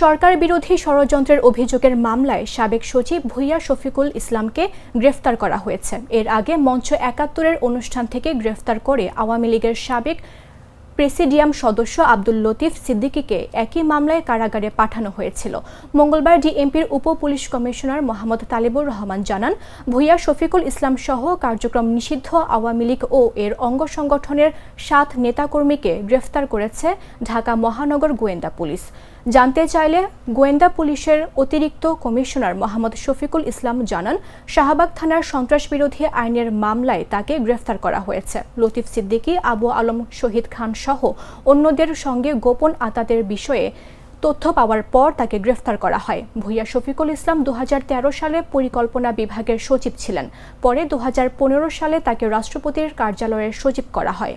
সরকার বিরোধী ষড়যন্ত্রের অভিযোগের মামলায় সাবেক সচিব ভুইয়া শফিকুল ইসলামকে গ্রেফতার করা হয়েছে। এর আগে মঞ্চ একাত্তরের অনুষ্ঠান থেকে গ্রেফতার করে আওয়ামী লীগের সাবেক প্রেসিডিয়াম সদস্য আব্দুল লতিফ সিদ্দিকীকে একই মামলায় কারাগারে পাঠানো হয়েছিল। মঙ্গলবার ডিএমপির উপ পুলিশ কমিশনার মোহাম্মদ তালিবুর রহমান জানান, ভুইয়া শফিকুল ইসলাম সহ কার্যক্রম নিষিদ্ধ আওয়ামী লীগ ও এর অঙ্গ সংগঠনের সাত নেতাকর্মীকে গ্রেফতার করেছে ঢাকা মহানগর গোয়েন্দা পুলিশ। জানতে চাইলে গোয়েন্দা পুলিশের অতিরিক্ত কমিশনার মোহাম্মদ শফিকুল ইসলাম জানান, শাহবাগ থানার সন্ত্রাস বিরোধী আইনের মামলায় তাকে গ্রেফতার করা হয়েছে। লতিফ সিদ্দিকী, আবু আলম, শহীদ খান সহ অন্যদের সঙ্গে গোপন আতাতের বিষয়ে তথ্য পাওয়ার পর তাকে গ্রেফতার করা হয়। ভুইয়া শফিকুল ইসলাম দু হাজার তেরো সালে পরিকল্পনা বিভাগের সচিব ছিলেন। পরে দু হাজার পনেরো সালে তাকে রাষ্ট্রপতির কার্যালয়ের সচিব করা হয়।